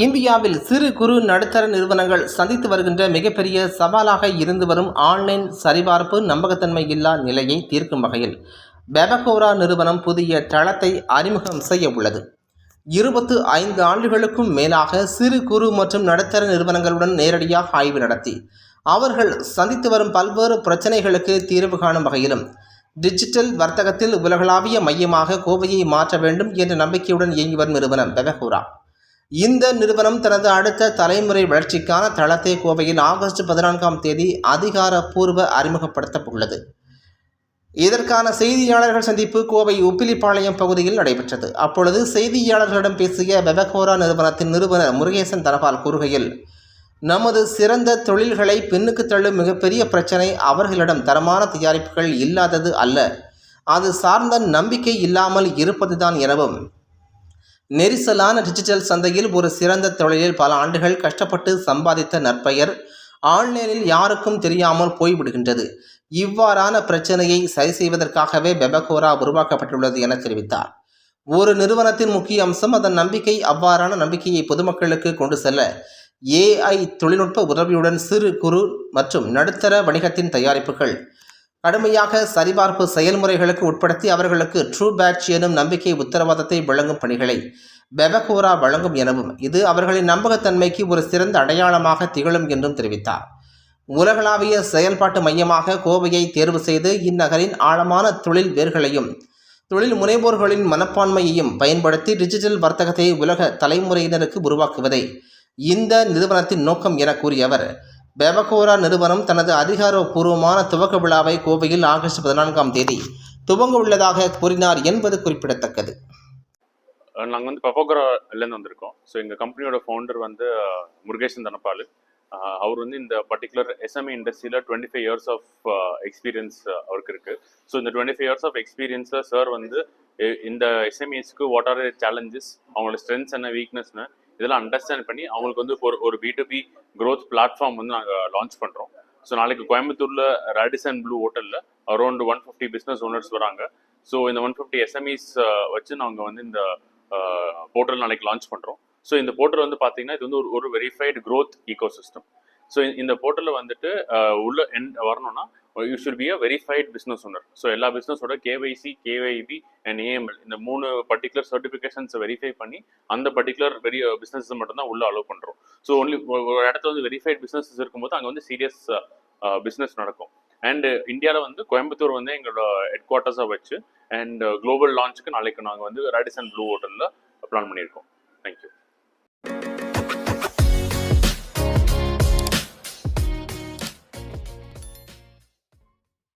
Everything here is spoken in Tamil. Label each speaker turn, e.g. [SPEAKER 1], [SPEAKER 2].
[SPEAKER 1] இந்தியாவில் சிறு குறு நடுத்தர நிறுவனங்கள் சந்தித்து வருகின்ற மிகப்பெரிய சவாலாக இருந்து வரும் ஆன்லைன் சரிபார்ப்பு நம்பகத்தன்மை இல்லா நிலையை தீர்க்கும் வகையில் பெபகோரா நிறுவனம் புதிய தளத்தை அறிமுகம் செய்ய உள்ளது. இருபத்து ஐந்து ஆண்டுகளுக்கும் மேலாக சிறு குறு மற்றும் நடுத்தர நிறுவனங்களுடன் நேரடியாக ஆய்வு நடத்தி அவர்கள் சந்தித்து வரும் பல்வேறு பிரச்சனைகளுக்கு தீர்வு காணும் வகையிலும் டிஜிட்டல் வர்த்தகத்தில் உலகளாவிய மையமாக கோவையை மாற்ற வேண்டும் என்ற நம்பிக்கையுடன் இயங்கி வரும் நிறுவனம் பெபகோரா இந்த நிறுவனம் தனது அடுத்த தலைமுறை வளர்ச்சிக்கான தளத்தை கோவையில் ஆகஸ்ட் பதினான்காம் தேதி அதிகாரப்பூர்வ அறிமுகப்படுத்த உள்ளது இதற்கான செய்தியாளர்கள் சந்திப்பு கோவை உப்பிலிப்பாளையம் பகுதியில் நடைபெற்றது. அப்பொழுது செய்தியாளர்களிடம் பேசிய பெபகோரா நிறுவனத்தின் நிறுவனர் முருகேசன் தனபால் கூறுகையில் நமது சிறந்த தொழில்களை பின்னுக்கு தள்ளும் மிகப்பெரிய பிரச்சனை அவர்களிடம் தரமான தயாரிப்புகள் இல்லாதது அல்ல. அது சார்ந்த நம்பிக்கை இல்லாமல் இருப்பதுதான் எனவும் நெரிசலான டிஜிட்டல் சந்தையில் ஒரு சிறந்த தொழிலில் பல ஆண்டுகள் கஷ்டப்பட்டு சம்பாதித்த நற்பெயர் ஆன்லைனில் யாருக்கும் தெரியாமல் போய்விடுகின்றது. இவ்வாறான பிரச்சனையை சரி செய்வதற்காகவே பெபகோரா உருவாக்கப்பட்டுள்ளது என தெரிவித்தார். ஒரு நிறுவனத்தின் முக்கிய அம்சம் அதன் நம்பிக்கை. அவ்வாறான நம்பிக்கையை பொதுமக்களுக்கு கொண்டு செல்ல ஏஐ தொழில்நுட்ப உதவியுடன் சிறு குறு மற்றும் நடுத்தர வணிகத்தின் தயாரிப்புகள் கடுமையாக சரிபார்ப்பு செயல்முறைகளுக்கு உட்படுத்தி அவர்களுக்கு ட்ரூ பேட்ச் எனும் நம்பிக்கை உத்தரவாதத்தை வழங்கும் பணிகளை பெபகோரா வழங்கும் எனவும் இது அவர்களின் நம்பகத்தன்மைக்கு ஒரு சிறந்த அடையாளமாக திகழும் என்றும் தெரிவித்தார். உலகளாவிய செயல்பாட்டு மையமாக கோவையை தேர்வு செய்து இந்நகரின் ஆழமான தொழில் வேர்களையும் தொழில் முனைவோர்களின் மனப்பான்மையையும் பயன்படுத்தி டிஜிட்டல் வர்த்தகத்தை உலக தலைமுறையினருக்கு உருவாக்குவதே இந்த நிறுவனத்தின் நோக்கம் என கூறிய அவர் பெபகோரா நிறுவனம் தனது அதிகாரப்பூர்வமான துவக்க விழாவை கோவையில் ஆகஸ்ட் பதினான்காம் தேதி துவங்க உள்ளதாக கூறினார் என்பது குறிப்பிடத்தக்கது.
[SPEAKER 2] நாங்கள் வந்து பப்போகராலேருந்து வந்திருக்கோம். ஸோ எங்கள் கம்பெனியோட ஃபவுண்டர் வந்து முருகேசன் தனபால். அவர் வந்து இந்த பர்டிகுலர் எஸ்எம்இ இண்டஸ்ட்ரியில் twenty five years of experience அவருக்கு இருக்குது ஸோ இந்த டுவெண்ட்டி ஃபைவ் இயர்ஸ் ஆஃப் எக்ஸ்பீரியன்ஸில் சார் வந்து இந்த எஸ்எம்இஸ்க்கு வாட் ஆர் சேலஞ்சஸ் அவங்களோட ஸ்ட்ரென்த்ஸ் என்ன வீக்னஸ்னு இதெல்லாம் அண்டர்ஸ்டாண்ட் பண்ணி அவங்களுக்கு வந்து ஒரு ஒரு B to B growth platform வந்து நாங்கள் லான்ச் பண்ணுறோம் ஸோ நாளைக்கு கோயம்புத்தூரில் ரேடிசன் ப்ளூ ஹோட்டலில் around one fifty business owners வராங்க. ஸோ இந்த ஒன் ஃபிஃப்டி எஸ்எம்இஸ் வச்சு நாங்கள் வந்து இந்த போர்ட்டல் நாளைக்கு லான்ச் பண்ணுறோம் ஸோ இந்த போர்ட்டல் வந்து பார்த்தீங்கன்னா இது வந்து ஒரு ஒரு verified growth ecosystem so இந்த போர்ட்டலில் வந்துட்டு உள்ள என் வரணும்னா you should be a verified business owner so எல்லா பிஸ்னஸோட கேவைசி கேவைபி அண்ட் ஏஎம்எல் இந்த மூணு பர்டிகுலர் சர்டிஃபிகேஷன்ஸை வெரிஃபை பண்ணி அந்த பர்டிகுலர் வெரி பிஸ்னஸ் மட்டும்தான் உள்ளே அலோவ் பண்ணுறோம் ஸோ ஒன்லி ஒரு இடத்துல வந்து வெரிஃபைட் பிஸ்னஸஸ் இருக்கும்போது அங்கே வந்து சீரியஸ் பிஸ்னஸ் uh, uh, நடக்கும். அண்ட் இந்தியாவில் வந்து கோயம்புத்தூர் வந்து எங்களோட ஹெட் குவார்ட்டர்ஸாக வச்சு அண்ட் குளோபல் லான்ச்சுக்கு நாளைக்கு நாங்கள் வந்து ரேடிசன் ப்ளூ ஹோட்டலில் பிளான் பண்ணியிருக்கோம். Thank you